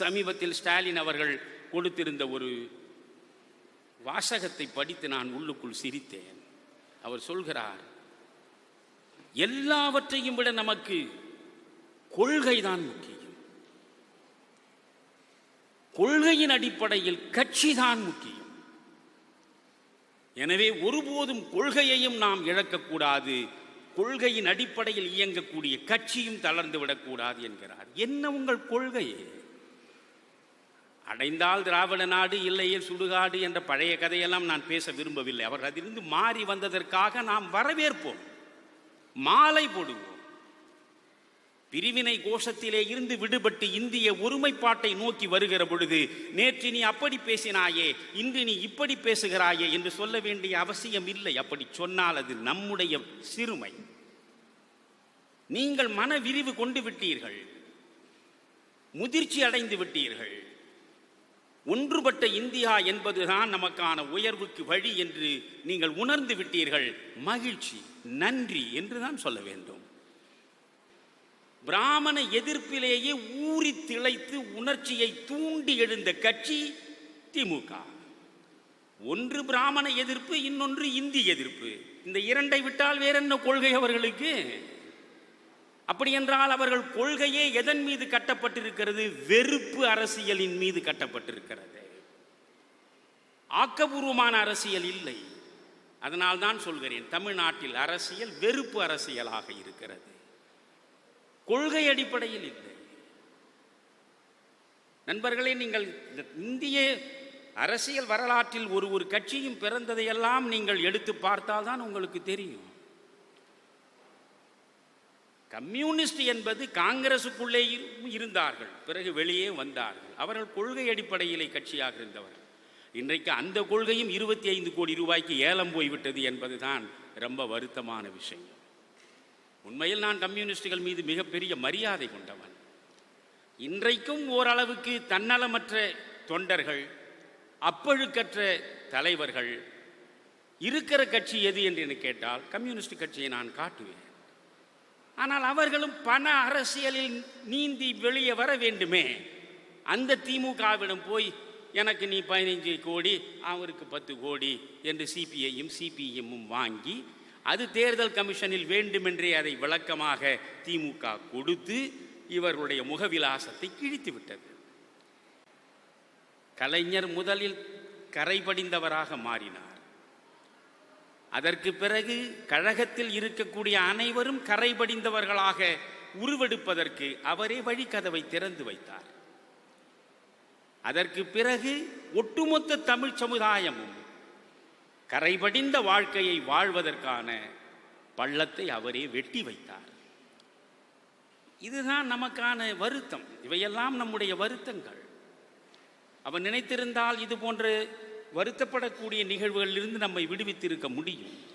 சமீபத்தில் ஸ்டாலின் அவர்கள் கொடுத்திருந்த ஒரு வாசகத்தை படித்து நான் உள்ளுக்குள் சிரித்தேன். அவர் சொல்கிறார் எல்லாவற்றையும் விட நமக்கு கொள்கைதான் முக்கியம். கொள்கையின் அடிப்படையில் கட்சிதான் முக்கியம். எனவே ஒருபோதும் கொள்கையையும் நாம் இழக்கக்கூடாது. கொள்கையின் அடிப்படையில் இயங்கக்கூடிய கட்சியும் தளர்ந்து விடக்கூடாது என்கிறார். என்ன உங்கள் கொள்கை அடைந்தால் திராவிட நாடு இல்லையே சுடுகாடு என்ற பழைய கதையெல்லாம் நான் பேச விரும்பவில்லை. அவர் அதிலிருந்து மாறி வந்ததற்காக நாம் வரவேற்போம். மாலை போடுவோம். பிரிவினை கோஷத்திலே இருந்து விடுபட்டு இந்திய ஒருமைப்பாட்டை நோக்கி வருகிற பொழுது நேற்று நீ அப்படி பேசினாயே இன்று நீ இப்படி பேசுகிறாயே என்று சொல்ல வேண்டிய அவசியம் இல்லை. அப்படி சொன்னால் அது நம்முடைய சிறுமை. நீங்கள் மன விரிவு கொண்டு விட்டீர்கள். முதிர்ச்சி அடைந்து விட்டீர்கள். ஒன்றுபட்ட இந்தியா என்பதுதான் நமக்கான உயர்வுக்கு வழி என்று நீங்கள் உணர்ந்து விட்டீர்கள். மகிழ்ச்சி நன்றி என்று தான் சொல்ல வேண்டும். பிராமண எதிர்ப்பிலேயே ஊறி திளைத்து உணர்ச்சியை தூண்டி எழுந்த கட்சி திமுக. ஒன்று பிராமண எதிர்ப்பு இன்னொன்று இந்தி எதிர்ப்பு. இந்த இரண்டை விட்டால் வேற என்ன கொள்கை அவர்களுக்கு? அப்படி என்றால் அவர்கள் கொள்கையே எதன் மீது கட்டப்பட்டிருக்கிறது? வெறுப்பு அரசியலின் மீது கட்டப்பட்டிருக்கிறது. ஆக்கபூர்வமான அரசியல் இல்லை. அதனால் தான் சொல்கிறேன் தமிழ்நாட்டில் அரசியல் வெறுப்பு அரசியலாக இருக்கிறது. கொள்கை அடிப்படையில் இல்லை. நண்பர்களே நீங்கள் இந்த இந்திய அரசியல் வரலாற்றில் ஒரு ஒரு கட்சியும் பிறந்ததையெல்லாம் நீங்கள் எடுத்து பார்த்தால்தான் உங்களுக்கு தெரியும். கம்யூனிஸ்ட் என்பது காங்கிரசுக்குள்ளே இருந்தார்கள். பிறகு வெளியே வந்தார்கள். அவர்கள் கொள்கை அடிப்படையிலே கட்சியாக இருந்தவர் இன்றைக்கு அந்த கொள்கையும் இருபத்தி ஐந்து கோடி ரூபாய்க்கு ஏலம் போய்விட்டது என்பதுதான் ரொம்ப வருத்தமான விஷயம். உண்மையில் நான் கம்யூனிஸ்டுகள் மீது மிகப்பெரிய மரியாதை கொண்டவன். இன்றைக்கும் ஓரளவுக்கு தன்னலமற்ற தொண்டர்கள் அப்பழுக்கற்ற தலைவர்கள் இருக்கிற கட்சி எது என்று கேட்டால் கம்யூனிஸ்ட் கட்சியை நான் காட்டுவேன். ஆனால் அவர்களும் பண அரசியலில் நீந்தி வெளியே வர வேண்டுமே. அந்த திமுகவிடம் போய் எனக்கு நீ பதினைஞ்சு கோடி அவருக்கு பத்து கோடி என்று சிபிஐயும் சிபிஎம்மும் வாங்கி அது தேர்தல் கமிஷனில் வேண்டுமென்றே அதை விளக்கமாக திமுக கொடுத்து இவர்களுடைய முகவிலாசத்தை கிழித்து விட்டது கலைஞர் முதலில் கரைபடிந்தவராக மாறினார். அதற்கு பிறகு கழகத்தில் இருக்கக்கூடிய அனைவரும் கரைபடிந்தவர்களாக உருவெடுப்பதற்கு அவரே வழிக்கதவை திறந்து வைத்தார். அதற்கு பிறகு ஒட்டுமொத்த தமிழ் சமுதாயமும் கரைபடிந்த வாழ்க்கையை வாழ்வதற்கான பள்ளத்தை அவரே வெட்டி வைத்தார். இதுதான் நமக்கான வருத்தம். இவையெல்லாம் நம்முடைய வருத்தங்கள். அவன் நினைத்திருந்தால் இது போன்ற வருத்தப்படக்கூடிய நிகழ்வுகளிலிருந்து நம்மை விடுவித்திருக்க முடியும்.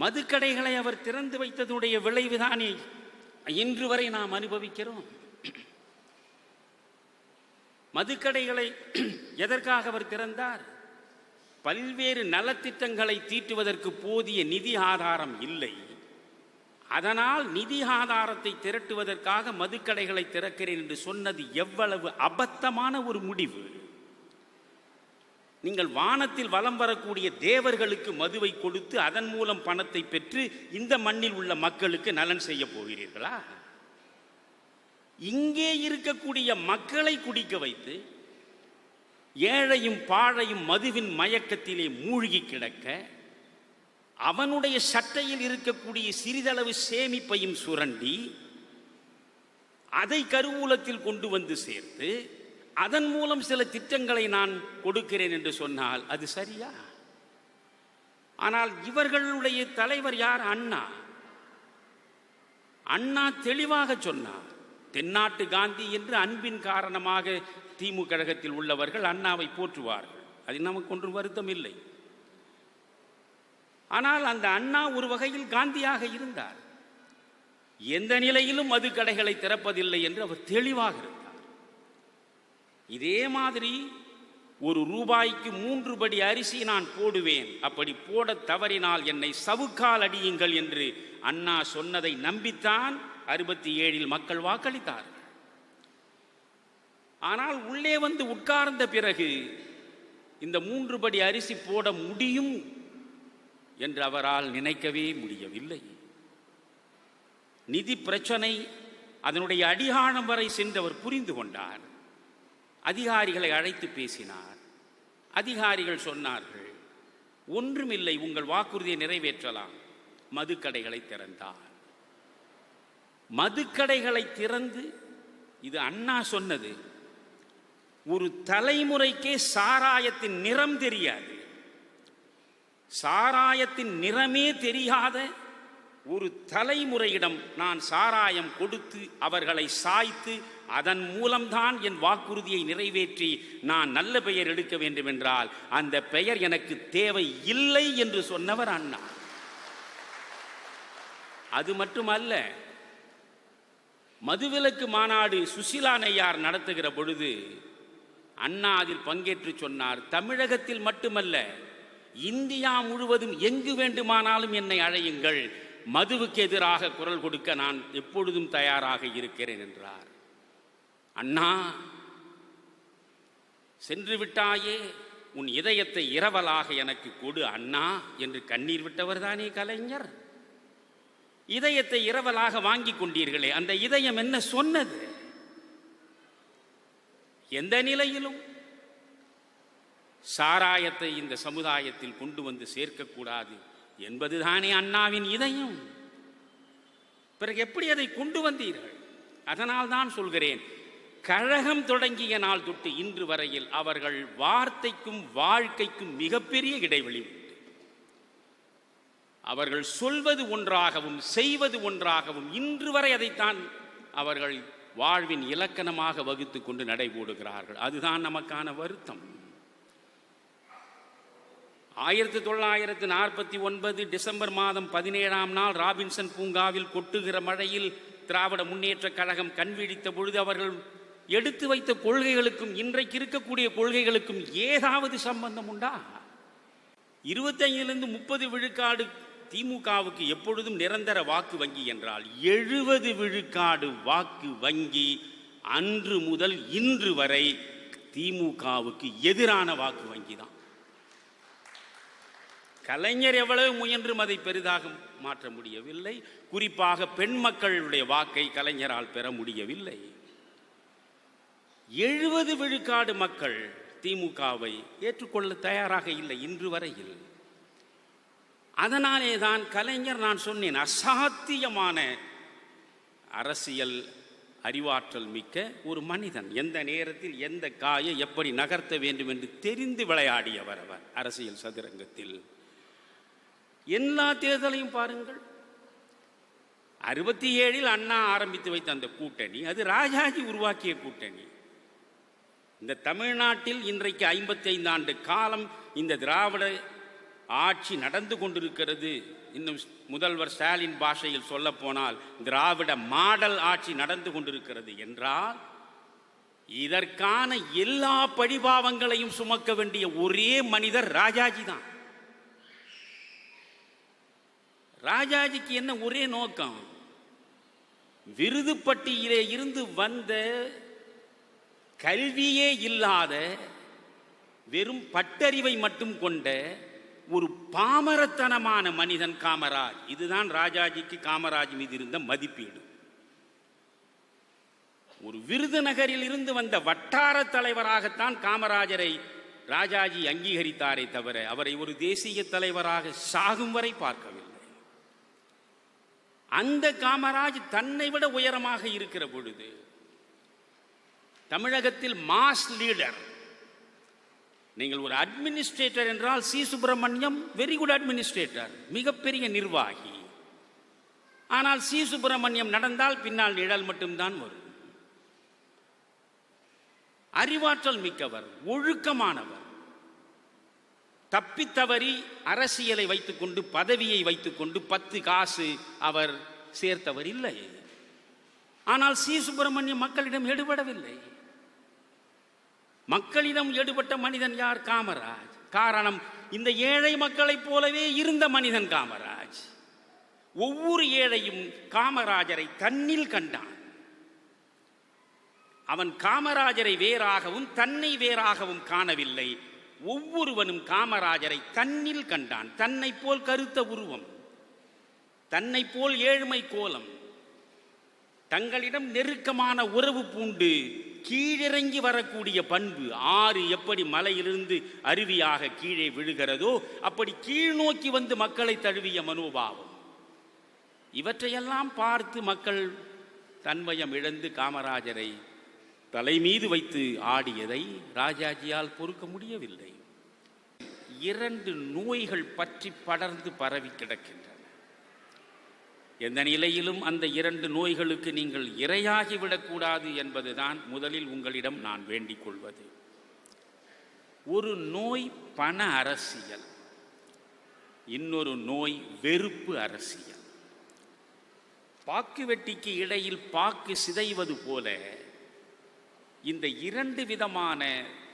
மதுக்கடைகளை அவர் திறந்து வைத்ததுடைய விளைவுதானே? இன்று வரை நாம் அனுபவிக்கிறோம். மதுக்கடைகளை எதற்காக அவர் திறந்தார்? பல்வேறு நலத்திட்டங்களை தீட்டுவதற்கு போதிய நிதி ஆதாரம் இல்லை. அதனால் நிதி ஆதாரத்தை திரட்டுவதற்காக மதுக்கடைகளை திறக்கிறேன் என்று சொன்னது எவ்வளவு அபத்தமான ஒரு முடிவு. நீங்கள் வானத்தில் வலம் வரக்கூடிய தேவர்களுக்கு மதுவை கொடுத்து அதன் மூலம் பணத்தை பெற்று இந்த மண்ணில் உள்ள மக்களுக்கு நலன் செய்ய போகிறீர்களா? இங்கே இருக்கக்கூடிய மக்களை குடிக்க வைத்து ஏழையும் பாழையும் மதுவின் மயக்கத்திலே மூழ்கி கிடக்க அவனுடைய சட்டையில் இருக்கக்கூடிய சிறிதளவு சேமிப்பையும் சுரண்டி அதை கருவூலத்தில் கொண்டு வந்து சேர்த்து அதன் மூலம் சில திட்டங்களை நான் கொடுக்கிறேன் என்று சொன்னால் அது சரியா? ஆனால் இவர்களுடைய தலைவர் யார்? அண்ணா. அண்ணா தெளிவாக சொன்னார் தென்னாட்டு காந்தி என்று அன்பின் காரணமாக திமுக கழகத்தில் உள்ளவர்கள் அண்ணாவை போற்றுவார்கள். அதில் நமக்கு ஒன்றும் வருத்தம் இல்லை. ஆனால் அந்த அண்ணா ஒரு வகையில் காந்தியாக இருந்தார். எந்த நிலையிலும் மது கடைகளை திறப்பதில்லை என்று அவர் தெளிவாக இருந்தார். இதே மாதிரி ஒரு ரூபாய்க்கு மூன்று படி அரிசி நான் போடுவேன். அப்படி போட தவறினால் என்னை சவுக்கால் அடியுங்கள் என்று அண்ணா சொன்னதை நம்பித்தான் அறுபத்தி ஏழில் மக்கள் வாக்களித்தார் ஆனால் உள்ளே வந்து உட்கார்ந்த பிறகு இந்த மூன்று படி அரிசி போட முடியும் என்று அவரால் நினைக்கவே முடியவில்லை. நிதி பிரச்சனை அதனுடைய அடிகாணம் வரை சென்றவர் புரிந்து கொண்டார். அதிகாரிகளை அழைத்து பேசினார். அதிகாரிகள் சொன்னார்கள் ஒன்றுமில்லை உங்கள் வாக்குறுதியை நிறைவேற்றலாம். மதுக்கடைகளை திறந்தார். மதுக்கடைகளை திறந்து இது அண்ணா சொன்னது ஒரு தலைமுறைக்கே சாராயத்தின் நிறம் தெரியாது. சாராயத்தின் நிறமே தெரியாத ஒரு தலைமுறையிடம் நான் சாராயம் கொடுத்து அவர்களை சாய்த்து அதன் மூலம்தான் என் வாக்குறுதியை நிறைவேற்றி நான் நல்ல பெயர் எடுக்க வேண்டுமென்றால் அந்த பெயர் எனக்கு தேவை இல்லை என்று சொன்னவர் அண்ணா. அது மட்டுமல்ல மதுவிலக்கு மாநாடு சுசிலா நையார் நடத்துகிற பொழுது அண்ணா அதில் பங்கேற்று சொன்னார் தமிழகத்தில் மட்டுமல்ல இந்தியா முழுவதும் எங்கு வேண்டுமானாலும் என்னை அழையுங்கள் மதுவுக்கு எதிராக குரல் கொடுக்க நான் எப்பொழுதும் தயாராக இருக்கிறேன் என்றார். அண்ணா சென்று விட்டாயே உன் இதயத்தை இரவலாக எனக்கு கொடு அண்ணா என்று கண்ணீர் விட்டவர் தானே கலைஞர்? இதயத்தை இரவலாக வாங்கி கொண்டீர்களே அந்த இதயம் என்ன சொன்னது? எந்த நிலையிலும் சாராயத்தை இந்த சமுதாயத்தில் கொண்டு வந்து சேர்க்கக்கூடாது. என்பதுதானே அண்ணாவின் இதயம். பிறகு எப்படி அதை கொண்டு வந்தீர்கள்? அதனால் தான் சொல்கிறேன். கழகம் தொடங்கிய நாள் தொட்டு இன்று வரையில் அவர்கள் வார்த்தைக்கும் வாழ்க்கைக்கும் மிகப்பெரிய இடைவெளி உண்டு. அவர்கள் சொல்வது ஒன்றாகவும் செய்வது ஒன்றாகவும் இன்று வரை அதைத்தான் அவர்கள் வாழ்வின் இலக்கணமாக வகுத்து கொண்டு நடைபோடுகிறார்கள். அதுதான் நமக்கான வருத்தம். ஆயிரத்தி தொள்ளாயிரத்து நாற்பத்தி ஒன்பது டிசம்பர் மாதம் பதினேழாம் நாள் ராபின்சன் பூங்காவில் கொட்டுகிற மழையில் திராவிட முன்னேற்ற கழகம் கண்விழித்த பொழுது அவர்கள் எடுத்து வைத்த கொள்கைகளுக்கும் இன்றைக்கு இருக்கக்கூடிய கொள்கைகளுக்கும் ஏதாவது சம்பந்தம் உண்டா? இருபத்தைந்திலிருந்து முப்பது விழுக்காடு திமுகவுக்கு எப்பொழுதும் நிரந்தர வாக்கு வங்கி என்றால் எழுபது விழுக்காடு வாக்கு வங்கி அன்று முதல் இன்று வரை திமுகவுக்கு எதிரான வாக்கு வங்கி தான் கலைஞர் எவ்வளவு முயன்றும் அதை பெரிதாக மாற்ற முடியவில்லை. குறிப்பாக பெண் மக்களுடைய வாக்கை கலைஞரால் பெற முடியவில்லை. எழுபது விழுக்காடு மக்கள் திமுகவை ஏற்றுக்கொள்ள தயாராக இல்லை இன்று வரையில். அதனாலே தான் கலைஞர் நான் சொன்னேன் அசாத்தியமான அரசியல் அறிவாற்றல் மிக்க ஒரு மனிதன். எந்த நேரத்தில் எந்த காயை எப்படி நகர்த்த வேண்டும் என்று தெரிந்து விளையாடியவர் அவர் அரசியல் சதுரங்கத்தில். எல்லா தேர்தலையும் பாருங்கள். அறுபத்தி ஏழில் அண்ணா ஆரம்பித்து வைத்த அந்த கூட்டணி அது ராஜாஜி உருவாக்கிய கூட்டணி. இந்த தமிழ்நாட்டில் இன்றைக்கு ஐம்பத்தி ஐந்து ஆண்டு காலம் இந்த திராவிட ஆட்சி நடந்து கொண்டிருக்கிறது. இன்னும் முதல்வர் ஸ்டாலின் பாஷையில் சொல்ல போனால் திராவிட மாடல் ஆட்சி நடந்து கொண்டிருக்கிறது என்றால் இதற்கான எல்லா படிபாவங்களையும் சுமக்க வேண்டிய ஒரே மனிதர் ராஜாஜி தான். ராஜாஜிக்கு என்ன ஒரே நோக்கம்? விருதுப்பட்டியிலே இருந்து வந்த கல்வியே இல்லாத வெறும் பட்டறிவை மட்டும் கொண்ட ஒரு பாமரத்தனமான மனிதன் காமராஜ். இதுதான் ராஜாஜிக்கு காமராஜ் மீது இருந்த மதிப்பீடு. ஒரு விருதுநகரில் இருந்து வந்த வட்டார தலைவராகத்தான் காமராஜரை ராஜாஜி அங்கீகரித்தாரே தவிர அவரை ஒரு தேசிய தலைவராக சாகும் வரை பார்க்கவில்லை. அந்த காமராஜ் தன்னை விட உயரமாக இருக்கிற பொழுது தமிழகத்தில் மாஸ் லீடர் நீங்கள் ஒரு அட்மினிஸ்ட்ரேட்டர் என்றால் C. Subramaniam very good administrator மிகப்பெரிய நிர்வாகி. ஆனால் சி. சுப்பிரமணியம் நடந்தால் பின்னால் நிழல் மட்டும்தான் வரும். அறிவாற்றல் மிக்கவர் ஒழுக்கமானவர். தப்பித்தவறி அரசியலை வைத்துக்கொண்டு பதவியை வைத்துக்கொண்டு பத்து காசு அவர் சேர்த்தவர் இல்லை ஆனால் சி. சுப்பிரமணியம் மக்களிடம் எடுபடவில்லை. மக்களிடம் எடுபட்ட மனிதன் யார்? காமராஜ். காரணம் இந்த ஏழை மக்களைப் போலவே இருந்த மனிதன் காமராஜ். ஒவ்வொரு ஏழையும் காமராஜரை தன்னில் கண்டான். அவன் காமராஜரை வேறாகவும் தன்னை வேறாகவும் காணவில்லை. ஒவ்வொருவனும் காமராஜரை தன்னில் கண்டான். தன்னை போல் கருத்த உருவம் தன்னை போல் ஏழ்மை கோலம் தங்களிடம் நெருக்கமான உறவு பூண்டு கீழிறங்கி வரக்கூடிய பண்பு ஆறு எப்படி மலையிலிருந்து அருவியாக கீழே விழுகிறதோ அப்படி கீழ் நோக்கி வந்து மக்களை தழுவிய மனோபாவம். இவற்றையெல்லாம் பார்த்து மக்கள் தன்மயம் இழந்து காமராஜரை தலைமீது வைத்து ஆடியதை ராஜாஜியால் பொறுக்க முடியவில்லை. இரண்டு நோய்கள் பற்றி படர்ந்து பரவி கிடக்கின்றன. எந்த நிலையிலும் அந்த இரண்டு நோய்களுக்கு நீங்கள் இரையாகிவிடக்கூடாது என்பதுதான் முதலில் உங்களிடம் நான் வேண்டிக் கொள்வது. ஒரு நோய் பண அரசியல். இன்னொரு நோய் வெறுப்பு அரசியல். பாக்கு வெட்டிக்கு இடையில் பாக்கு சிதைவது போல இந்த இரண்டு விதமான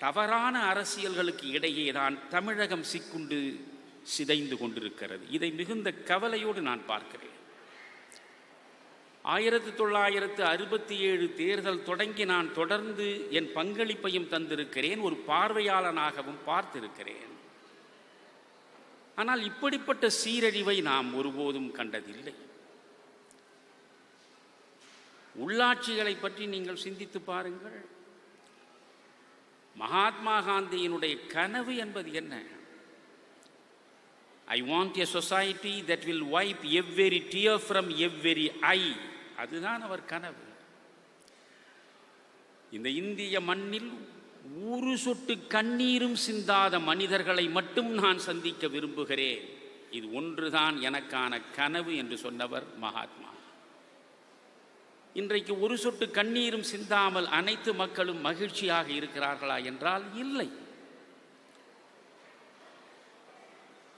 தவறான அரசியல்களுக்கு இடையே தான் தமிழகம் சிக்குண்டு சிதைந்து கொண்டிருக்கிறது. இதை மிகுந்த கவலையோடு நான் பார்க்கிறேன். ஆயிரத்தி தொள்ளாயிரத்து அறுபத்தி ஏழு தேர்தல் தொடங்கி நான் தொடர்ந்து என் பங்களிப்பையும் தந்திருக்கிறேன் ஒரு பார்வையாளனாகவும் பார்த்திருக்கிறேன். ஆனால் இப்படிப்பட்ட சீரழிவை நாம் ஒருபோதும் கண்டதில்லை. உள்ளாட்சிகளை பற்றி நீங்கள் சிந்தித்து பாருங்கள். மகாத்மா காந்தியினுடைய கனவு என்பது என்ன? I want a society that will wipe every tear from every eye அதுதான் அவர் கனவு. இந்த இந்திய மண்ணில் ஒரு சொட்டு கண்ணீரும் சிந்தாத மனிதர்களை மட்டும் நான் சந்திக்க விரும்புகிறேன். இது ஒன்றுதான் எனக்கான கனவு என்று சொன்னவர் மகாத்மா. இன்றைக்கு ஒரு சொட்டு கண்ணீரும் சிந்தாமல் அனைத்து மக்களும் மகிழ்ச்சியாக இருக்கிறார்களா என்றால் இல்லை.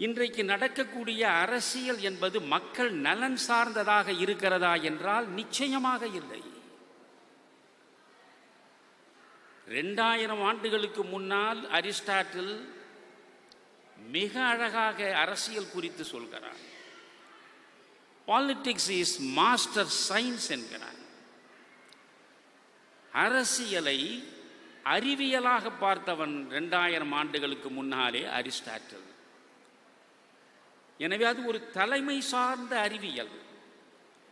இன்றைக்கு நடக்கக்கூடிய அரசியல் என்பது மக்கள் நலன் சார்ந்ததாக இருக்கிறதா என்றால் நிச்சயமாக இல்லை. ரெண்டாயிரம் ஆண்டுகளுக்கு முன்னால் அரிஸ்டாட்டில் மிக அழகாக அரசியல் குறித்து சொல்கிறார். பாலிட்டிக்ஸ் இஸ் மாஸ்டர் சயின்ஸ் என்கிறார். அரசியலை அறிவியலாக பார்த்தவன் ரெண்டாயிரம் ஆண்டுகளுக்கு முன்னாலே அரிஸ்டாட்டில். எனவே அது ஒரு தலைமை சார்ந்த அறிவியல்.